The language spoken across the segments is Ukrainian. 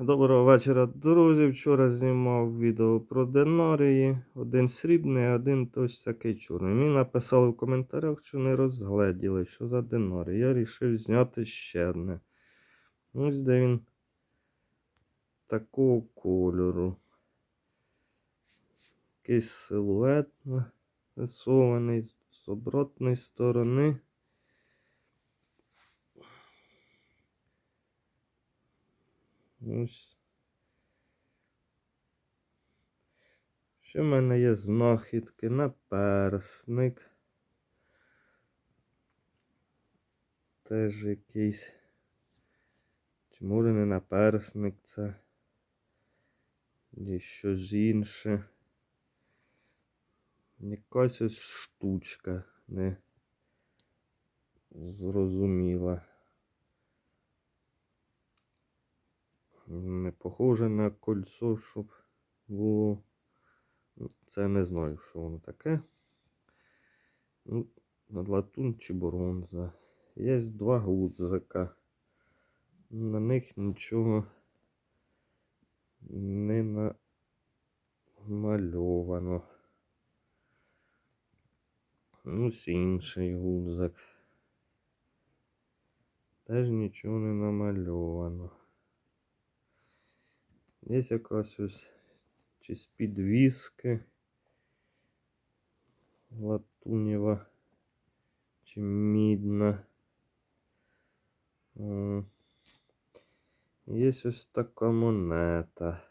Доброго вечора, друзі. Вчора знімав відео про динарії. Один срібний, один ось такий чорний. Мені написали в коментарях, що не розгледіли, що за динарій. Я вирішив зняти ще одне. Ось де він такого кольору. Якийсь силует нарисований з обратної сторони. Ось. Ще в мене є знахідки на персник. Теж якийсь. Чи може не на персник це? Є щось інше. Якась ось штучка не зрозуміла. Не похоже на кольцо, щоб було. Ну, Це не знаю, що воно таке. Ну, латун чи бронза. Є два гудзика. На них нічого не намальовано. Ось інший гудзик. Теж нічого не намальовано. Є якась ось чи з підвіски латунєва чи мідна. Є ось така монета.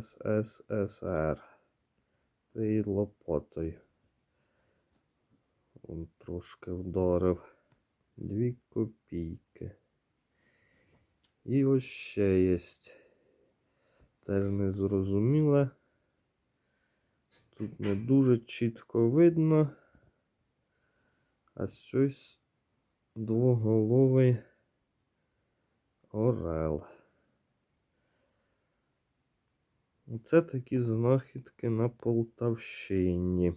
СССР. Та й. Он трошки вдарив. Дві копійки. І ось ще є. Теж не зрозуміло. Тут не дуже чітко видно. А щось двоголовий орел. Оце такі знахідки на Полтавщині.